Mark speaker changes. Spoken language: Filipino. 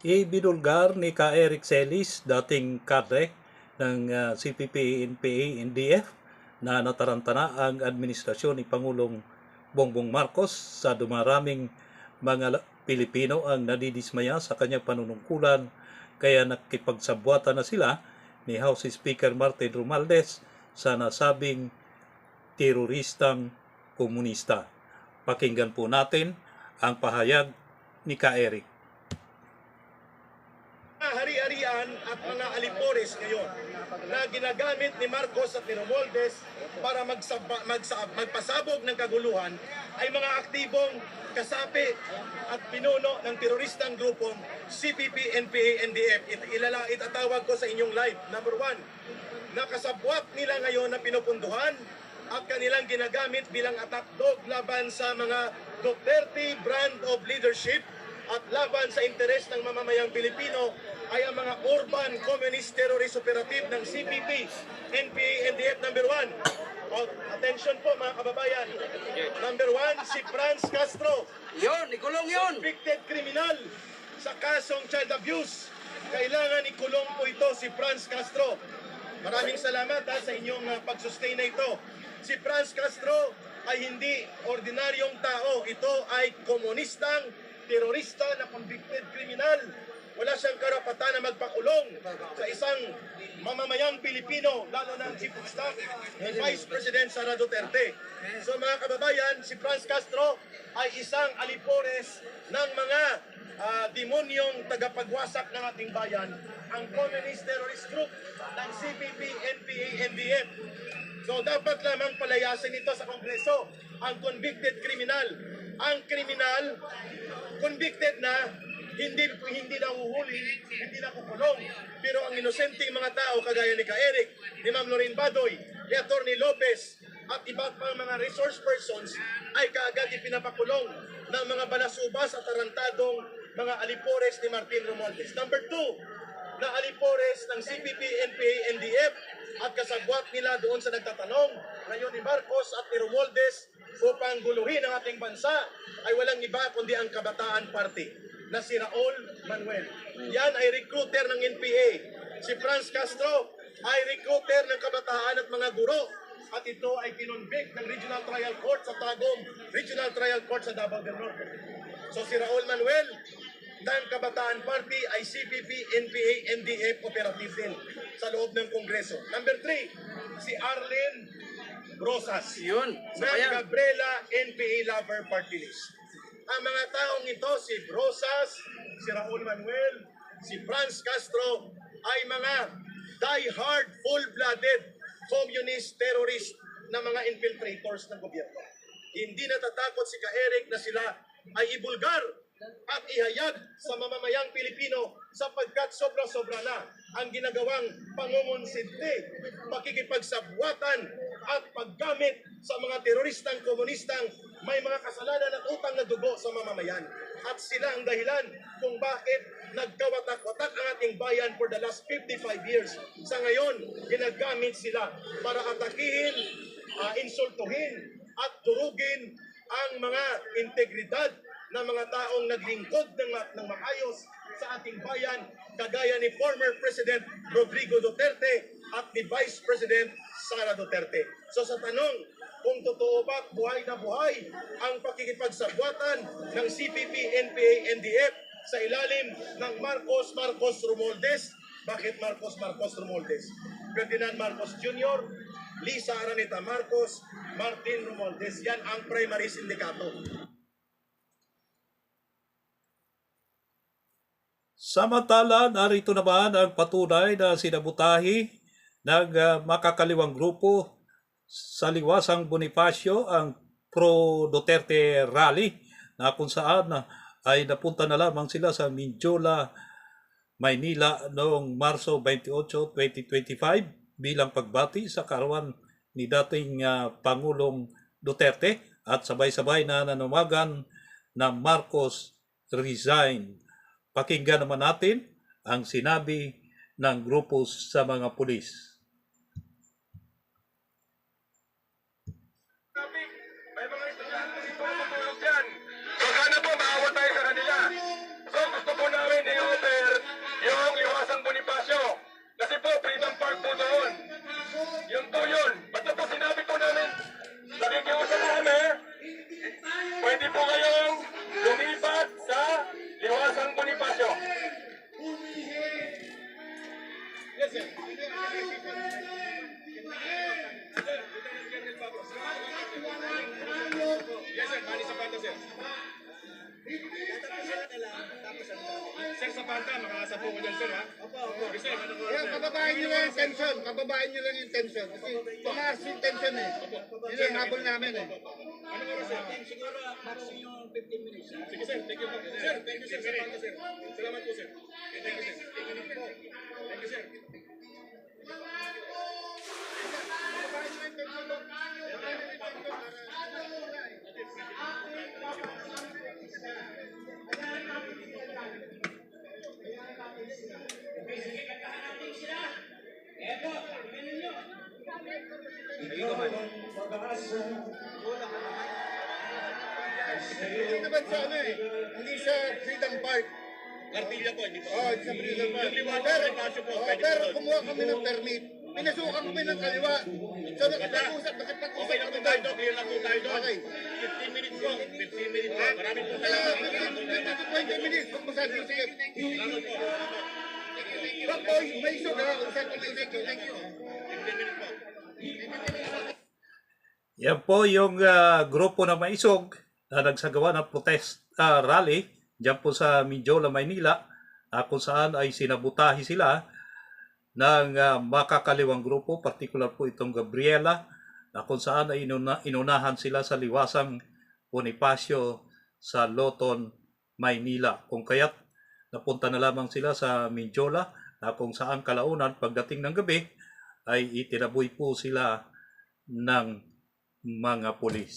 Speaker 1: Ibinulgar ni Ka Eric Celis, dating kadre ng ah, CPP, NPA, NDF na ang administrasyon ni Pangulong Bongbong Marcos sa dumaraming mga Pilipino ang nadidismaya sa kanyang panunungkulan kaya nakipagsabwatan na sila ni House Speaker Martin Romualdez sa nasabing teroristang komunista. Pakinggan po natin ang pahayag ni Ka Eric.
Speaker 2: mga hari-harian at mga alipores ngayon na ginagamit ni Marcos at ni Romualdez para magsaba, magsa, magpasabog ng kaguluhan ay mga aktibong kasapi at pinuno ng teroristang grupong CPP, NPA, NDF. It, ilala, itatawag ko sa inyong live. Number one, nakasabwat nila ngayon na pinupunduhan at kanilang ginagamit bilang attack dog laban sa mga Duterte brand of leadership at laban sa interes ng mamamayang Pilipino ay ang mga urban communist terrorist operative ng CPP, NPA, NDF number one. O, attention po mga kababayan. Number one, si Franz Castro,
Speaker 3: Yun, ikulong yun.
Speaker 2: convicted criminal sa kasong child abuse. Kailangan ikulong po ito si Franz Castro. Maraming salamat ha, sa inyong uh, pagsustain na ito. Si Franz Castro ay hindi ordinaryong tao. Ito ay komunistang terorista na convicted criminal. Wala siyang karapatan na magpakulong sa isang mamamayang Pilipino, lalo ang Chief of Staff, Vice President Sara Duterte. So mga kababayan, si Franz Castro ay isang alipores ng mga ah, demonyong tagapagwasak ng ating bayan, ang Communist Terrorist Group ng CPP, NPA, NDF. So dapat lamang palayasin ito sa Kongreso ang convicted criminal. Ang kriminal, convicted na, hindi hindi nahuhuli, hindi nakukulong. Pero ang inosenteng mga tao kagaya ni Ka Eric, ni Ma'am Lorraine Badoy, ni Attorney Lopez, at iba't pang mga resource persons ay kaagad ipinapakulong ng mga balasubas at tarantadong mga alipores ni Martin Romualdez. Number two, na alipores ng CPP, NPA, NDF at kasagwat nila doon sa nagtatanong ngayon ni Marcos at ni Romualdez upang guluhin ang ating bansa ay walang iba kundi ang Kabataan Party na si Raul Manuel. Yan ay recruiter ng NPA. Si Franz Castro ay recruiter ng kabataan at mga guro at ito ay kinonvict ng Regional Trial Court sa Tagum Regional Trial Court sa Davao del Norte. So si Raul Manuel ng Kabataan Party ay CPP, NPA, NDF operative din sa loob ng Kongreso. Number three, si Arlen Rosas
Speaker 3: Yun,
Speaker 2: ng. Gabriela NPA Lover Party List. Ang mga taong ito, si Rosas, si Raul Manuel, si Franz Castro, ay mga die-hard, full-blooded communist terrorist na mga infiltrators ng gobyerno. Hindi natatakot si Ka-Eric na sila ay ibulgar at ihayag sa mamamayang Pilipino sapagkat sobra-sobra na ang ginagawang pangumonsidte, pakikipagsabwatan at paggamit sa mga teroristang komunistang may mga kasalanan at utang na dugo sa mamamayan. At sila ang dahilan kung bakit nagkawatak-watak ang ating bayan for the last 55 years. Sa ngayon, ginagamit sila para atakihin, ah, insultuhin at durugin ang mga integridad ng mga taong naglingkod ng, ng maayos sa ating bayan, kagaya ni former President Rodrigo Duterte at ni Vice President Sara Duterte. So sa tanong, kung totoo ba buhay na buhay ang pakikipagsabwatan ng CPP, NPA, NDF sa ilalim ng Marcos Marcos Romualdez. Bakit Marcos Marcos Romualdez? Ferdinand Marcos Jr., Lisa Araneta Marcos, Martin Romualdez. Yan ang primary sindikato.
Speaker 1: Samantala, narito naman ang patunay na sinabutahi ng ah, makakaliwang grupo sa liwasang Bonifacio ang pro Duterte rally na kung saan na ay napunta na lamang sila sa Mindiola, Maynila noong Marso 28, 2025 bilang pagbati sa karawan ni dating ah, Pangulong Duterte at sabay-sabay na nanawagan na Marcos resign. Pakinggan naman natin ang sinabi ng grupo sa mga pulis.
Speaker 4: Hindi Sir, sa banda, makakasa po ko dyan, sir, ha? Opo, opo. Sir, ano ko, sir?
Speaker 3: pababain nyo lang yung tension. Pababain nyo lang yung tension. Kasi tumaas yung tension eh. Yun ang habol namin eh.
Speaker 4: Ano oras, sir? Siguro, maximum 15 minutes. Sige, sir. Thank you po. Sir, thank you, sir. Salamat, sir. Salamat po, sir. Thank you, sir. Thank you po. Thank you, sir.
Speaker 3: Hindi naman sa ano eh. Hindi sa Freedom Park.
Speaker 4: Cartilla po, hindi po.
Speaker 3: Oh, sa Freedom Park.
Speaker 4: Yung liwanag
Speaker 3: Pero,
Speaker 4: sa Pasyo po,
Speaker 3: oh,
Speaker 4: pwede
Speaker 3: pero
Speaker 4: po doon.
Speaker 3: kumuha kami ng permit. Pinasukan kami ng kaliwa. So nakipag-usap, nakipag-usap
Speaker 4: Okay lang po tayo
Speaker 3: doon.
Speaker 4: Clear lang po tayo doon.
Speaker 3: Okay.
Speaker 4: 15 minutes po. 15 minutes po. Maraming po
Speaker 3: Kaya
Speaker 4: salamat.
Speaker 3: 20 minutes, kung masabi sige.
Speaker 4: Salamat po.
Speaker 3: Back boys, may ha. Usap kami, thank you, thank you.
Speaker 4: 15 minutes po.
Speaker 1: Yan po yung ah, grupo na maisog na nagsagawa ng protest ah, rally dyan po sa Mindiola, Maynila ah, kung saan ay sinabutahi sila ng ah, makakaliwang grupo, particular po itong Gabriela na kung saan ay inuna, inunahan sila sa liwasang Bonifacio sa Loton, Maynila. Kung kaya't napunta na lamang sila sa Mindiola na kung saan kalaunan pagdating ng gabi ay itinaboy po sila ng mga pulis.